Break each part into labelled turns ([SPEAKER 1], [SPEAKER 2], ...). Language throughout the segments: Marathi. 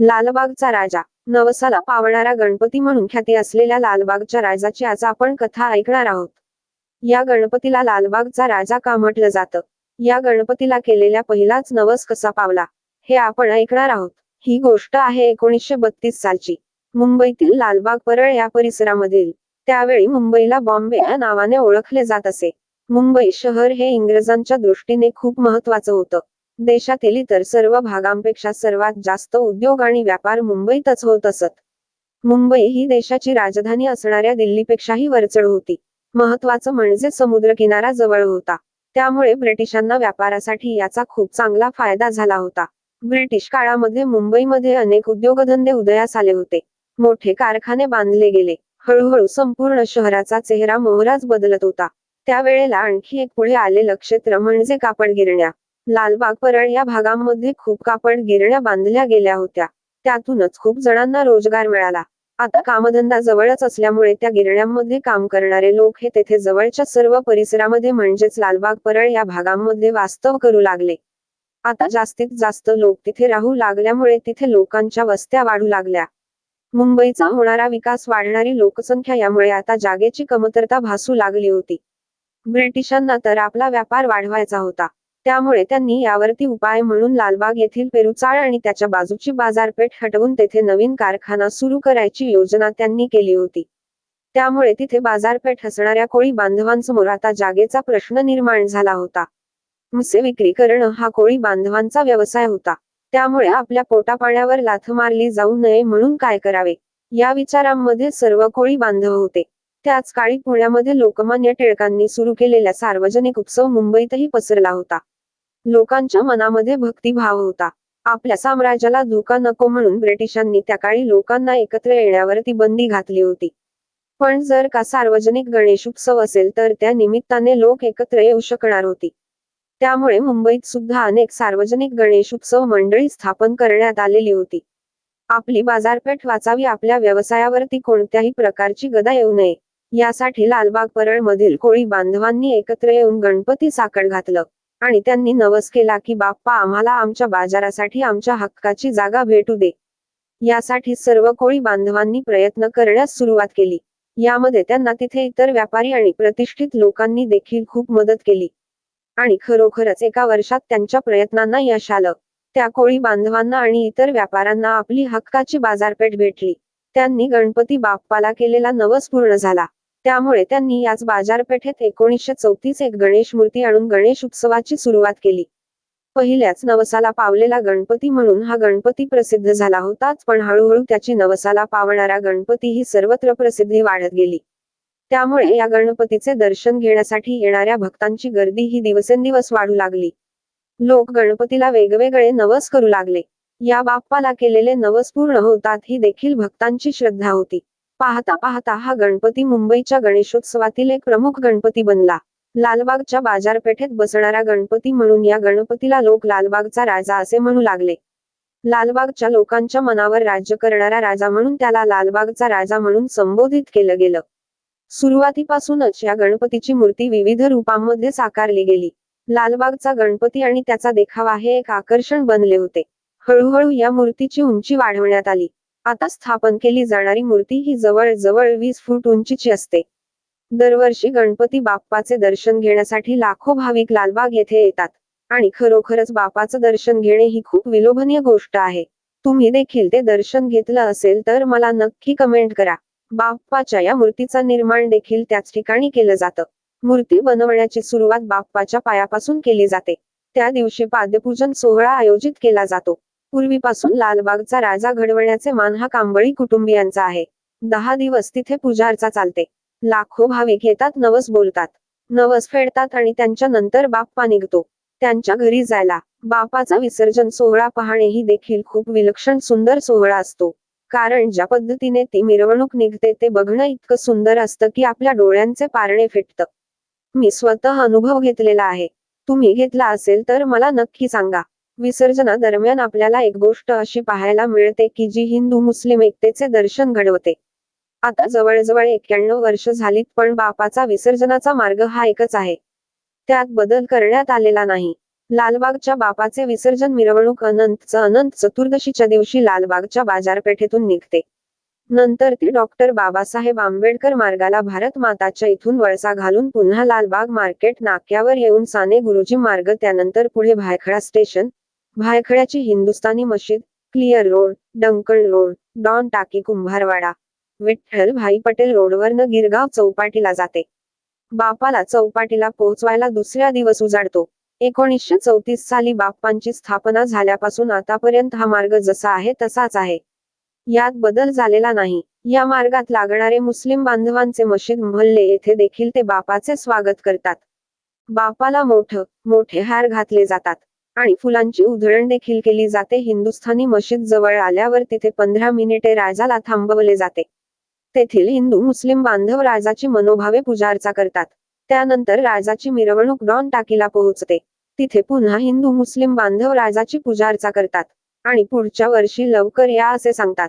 [SPEAKER 1] लालबागचा राजा. नवसाला पावणारा गणपती म्हणून ख्याती असलेल्या लालबागच्या राजाची आज आपण कथा ऐकणार आहोत. या गणपतीला लालबागचा राजा का म्हटलं जातं? या गणपतीला केलेल्या पहिलाच नवस कसा पावला? हे आपण ऐकणार आहोत. ही गोष्ट आहे एकोणीसशे बत्तीस सालची. मुंबईतील लालबाग परळ या परिसरामधील. त्यावेळी मुंबईला बॉम्बे या नावाने ओळखले जात असे. मुंबई शहर हे इंग्रजांच्या दृष्टीने खूप महत्वाचं होतं. देशातील इतर सर्व भागांपेक्षा सर्वात जास्त उद्योग आणि व्यापार मुंबईतच होत असत. मुंबई ही देशाची राजधानी असणाऱ्या दिल्लीपेक्षाही वरचढ होती. महत्वाचं म्हणजे समुद्रकिनारा जवळ होता. त्यामुळे ब्रिटिशांना व्यापारासाठी याचा खूप चांगला फायदा झाला होता. ब्रिटिश काळामध्ये मुंबईमध्ये अनेक उद्योगधंदे उदयास आले होते. मोठे कारखाने बांधले गेले. हळूहळू संपूर्ण शहराचा चेहरा मोहराच बदलत होता. त्यावेळेला आणखी एक पुढे आलेलं क्षेत्र म्हणजे कापड गिरण्या लालबाग परळ या भागांमध्ये खूप कापड गिरण्या बांधल्या गेल्या होत्या. त्यातूनच खूप जणांना रोजगार मिळाला. आता कामधंदा जवळच असल्यामुळे त्या गिरण्यांमध्ये काम करणारे लोक हे तेथे जवळच्या सर्व परिसरामध्ये म्हणजेच लालबाग परळ या भागांमध्ये वास्तव करू लागले. आता जास्तीत जास्त लोक तिथे राहू लागल्यामुळे तिथे लोकांच्या वस्त्या वाढू लागल्या. मुंबईचा होणारा विकास वाढणारी लोकसंख्या यामुळे आता जागेची कमतरता भासू लागली होती. ब्रिटिशांना तर आपला व्यापार वाढवायचा होता. त्यामुळे त्यांनी यावरती उपाय म्हणून लालबाग येथील पेरुचाळ आणि त्याच्या बाजूची बाजारपेठ हटवून तेथे नवीन कारखाना सुरू करायची योजना त्यांनी केली होती. त्यामुळे तिथे बाजारपेठ असणाऱ्या कोळी बांधवांसमोर आता जागेचा प्रश्न निर्माण झाला होता. मुसे विक्री करणं हा कोळी बांधवांचा व्यवसाय होता. त्यामुळे आपल्या पोटापाण्यावर लाथ मारली जाऊ नये म्हणून काय करावे? या विचारांमध्ये सर्व कोळी बांधव होते. त्याच काळी पुण्यामध्ये लोकमान्य टिळकांनी सुरू केलेला सार्वजनिक उत्सव मुंबईतही पसरला होता. लोकांच्या मनामध्ये भक्तिभाव होता. आपल्या साम्राज्याला धोका नको म्हणून ब्रिटिशांनी त्या काळी लोकांना एकत्र येण्यावरती बंदी घातली होती. पण जर का सार्वजनिक गणेश उत्सव असेल तर त्या निमित्ताने लोक एकत्र येऊ शकणार होती. त्यामुळे मुंबईत सुद्धा अनेक सार्वजनिक गणेश उत्सव मंडळी स्थापन करण्यात आलेली होती. आपली बाजारपेठ वाचावी आपल्या व्यवसायावरती कोणत्याही प्रकारची गदा येऊ नये. यासाठी लालबाग परळ मधील कोळी बांधवांनी एकत्र येऊन गणपती साकड घातलं. आणि त्यांनी नवस केला की बाप्पा आम्हाला आमच्या बाजारासाठी आमच्या हक्काची जागा भेटू दे. यासाठी सर्व कोळी बांधवांनी प्रयत्न करण्यास सुरुवात केली. यामध्ये त्यांना तिथे इतर व्यापारी आणि प्रतिष्ठित लोकांनी देखील खूप मदत केली. आणि खरोखरच एका वर्षात त्यांच्या प्रयत्नांना यश आलं. त्या कोळी बांधवांना आणि इतर व्यापाऱ्यांना आपली हक्काची बाजारपेठ भेटली. त्यांनी गणपती बाप्पाला केलेला नवस पूर्ण झाला. त्यामुळे त्यांनी याच बाजारपेठेत एकोणीसशे चौतीस एक गणेश मूर्ती आणून गणेश उत्सवाची सुरुवात केली. पहिल्याच नवसाला पावलेला गणपती म्हणून हा गणपती प्रसिद्ध झाला होताच पण हळूहळू त्याची नवसाला पावणारा गणपती ही सर्वत्र प्रसिद्धी वाढत गेली. त्यामुळे या गणपतीचे दर्शन घेण्यासाठी येणाऱ्या भक्तांची गर्दी ही दिवसेंदिवस वाढू लागली. लोक गणपतीला वेगवेगळे नवस करू लागले. या बाप्पाला केलेले नवस पूर्ण होतात ही देखील भक्तांची श्रद्धा होती. पाहता पाहता हा गणपती मुंबईच्या गणेशोत्सवातील एक प्रमुख गणपती बनला. लालबागच्या बाजारपेठेत बसणारा गणपती म्हणून या गणपतीला लोक लालबागचा राजा असे म्हणू लागले. लालबागच्या लोकांच्या मनावर राज्य करणारा राजा म्हणून त्याला लालबागचा राजा म्हणून संबोधित केलं गेलं. सुरुवातीपासूनच या गणपतीची मूर्ती विविध रूपांमध्ये साकारली गेली. लालबागचा गणपती आणि त्याचा देखावा हे एक आकर्षण बनले होते. हळूहळू या मूर्तीची उंची वाढवण्यात आली. आता स्थापन केली जाणारी मूर्ती ही जवळ जवळ वीस फूट उंचीची असते. दरवर्षी गणपती बाप्पाचे दर्शन घेण्यासाठी लाखो भाविक लालबाग येथे येतात. आणि खरोखरच बापाचं दर्शन घेणे ही खूप विलोभनीय गोष्ट आहे. तुम्ही देखील ते दर्शन घेतलं असेल तर मला नक्की कमेंट करा. बाप्पाच्या या मूर्तीचा निर्माण देखील त्याच ठिकाणी केलं जातं. मूर्ती बनवण्याची सुरुवात बाप्पाच्या पायापासून केली जाते. त्या दिवशी पाद्यपूजन सोहळा आयोजित केला जातो. पूर्वीपासून लालबागचा राजा घडवण्याचे मान हा कांबळी कुटुंबियांचा आहे. दहा दिवस तिथे पूजार्चा चालते. लाखो भाविक येतात नवस बोलतात. नवस फेडतात आणि त्यांच्या नंतर बाप्पा निघतो. त्यांच्या घरी जायला. बापाचा विसर्जन सोहळा पाहणे ही देखील खूप विलक्षण सुंदर सोहळा असतो. कारण ज्या पद्धतीने ती मिरवणूक निघते ते बघणं इतकं सुंदर असतं की आपल्या डोळ्यांचे पारणे फिटतं. मी स्वतः अनुभव घेतलेला आहे. तुम्ही घेतला असेल तर मला नक्की सांगा. विसर्जना दरम्यान आपल्याला एक गोष्ट अशी पाहायला मिळते की जी हिंदू मुस्लिम एकतेचे दर्शन घडवते. आता जवळजवळ एक्क्याण्णव वर्ष झालीत पण बापाचा विसर्जनाचा मार्ग हा एकच आहे. त्यात बदल करण्यात आलेला नाही. लालबागच्या बापाचे विसर्जन मिरवणूक अनंत अनंत चतुर्दशीच्या दिवशी लालबागच्या बाजारपेठेतून निघते. नंतर ती डॉक्टर बाबासाहेब आंबेडकर मार्गाला भारत माताच्या इथून वळसा घालून पुन्हा लालबाग मार्केट नाक्यावर येऊन साने गुरुजी मार्ग त्यानंतर पुढे Byculla station भायखळ्याची Hindustani Masjid clear road Duncan road Don Taki Kumbharwada. Vitthal भाई पटेल रोडवरनं गिरगाव चौपाटीला जाते. बापाला चौपाटीला पोहोचवायला दुसऱ्या दिवस उजाडतो. एकोणीसशे चौतीस साली बाप्पांची स्थापना झाल्यापासून आतापर्यंत हा मार्ग जसा आहे तसाच आहे. यात बदल झालेला नाही. या मार्गात लागणारे मुस्लिम बांधवांचे मशीद मल्ले येथे देखील ते बापाचे स्वागत करतात. बापाला मोठं मोठे हार घातले जातात. आणि फुलांची उधळण देखील केली जाते. हिंदुस्थानी मशीद जवळ आल्यावर तिथे पंधरा मिनिटे राजाला थांबवले जाते. तेथील हिंदू मुस्लिम बांधव राजाची मनोभावे पूजार्चा करतात. त्यानंतर राजाची मिरवणूक डॉन टाकीला पोहोचते. तिथे पुन्हा हिंदू मुस्लिम बांधव राजाची पूजार्चा करतात. आणि पुढच्या वर्षी लवकर या असे सांगतात.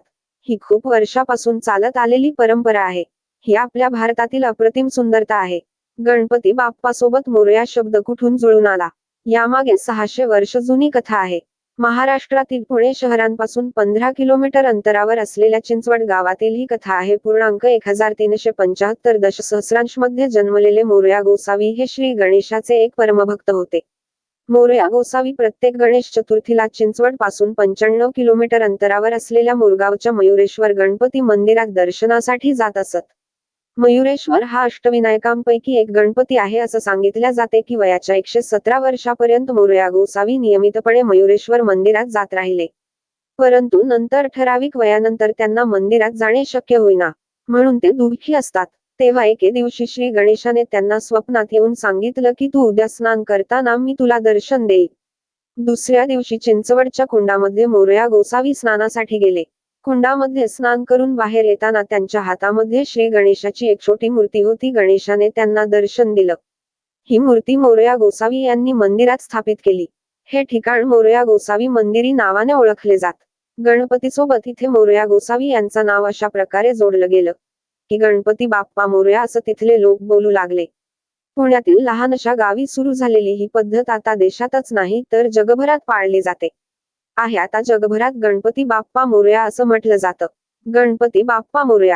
[SPEAKER 1] ही खूप वर्षापासून चालत आलेली परंपरा आहे. ही आपल्या भारतातील अप्रतिम सुंदरता आहे. गणपती बाप्पासोबत मोरया शब्द कुठून जुळून आला? यामागे सहाशे वर्ष जुनी कथा आहे. महाराष्ट्रातील पुणे शहरांपासून पंधरा किलोमीटर अंतरावर असलेल्या चिंचवड गावातील ही कथा आहे. पूर्णांक एक हजार तीनशे पंचाहत्तर दशसहस्रांशमध्ये जन्मलेले मोरया गोसावी हे श्री गणेशाचे एक परमभक्त होते. मोरया गोसावी प्रत्येक गणेश चतुर्थीला चिंचवडपासून पंच्याण्णव किलोमीटर अंतरावर असलेल्या मोरगावच्या मयुरेश्वर गणपती मंदिरात दर्शनासाठी जात असत. मयुरेश्वर हा अष्टविनायकांपैकी एक गणपती आहे असं सांगितल्या जाते की वयाच्या एकशे सतरा वर्षापर्यंत मोरया गोसावी नियमितपणे मयुरेश्वर मंदिरात जात राहिले. परंतु नंतर ठराविक वयानंतर त्यांना मंदिरात जाणे शक्य होईना म्हणून ते दुःखी असतात. तेव्हा एके दिवशी श्री गणेशाने त्यांना स्वप्नात येऊन सांगितलं की तू उद्या स्नान करताना मी तुला दर्शन देईल दुसऱ्या दिवशी चिंचवडच्या कुंडामध्ये मोरया गोसावी स्नानासाठी गेले. कुंडामध्ये स्नान करून बाहेर येताना त्यांच्या हातामध्ये श्री गणेशाची एक छोटी मूर्ती होती. गणेशाने त्यांना दर्शन दिलं. ही मूर्ती मोरया गोसावी यांनी मंदिरात स्थापित केली. हे ठिकाण मोरया गोसावी मंदिरी नावाने ओळखले जात. गणपतीसोबत इथे मोरया गोसावी यांचं नाव अशा प्रकारे जोडलं गेलं. की गणपती बाप्पा मोरया असं तिथले लोक बोलू लागले. पुण्यातील लहान अशा गावी सुरू झालेली ही पद्धत आता देशातच नाही तर जगभरात पाळली जाते. आहे. आता जगभरात गणपती बाप्पा मोरया असं म्हटलं जातं. गणपती बाप्पा मोरया.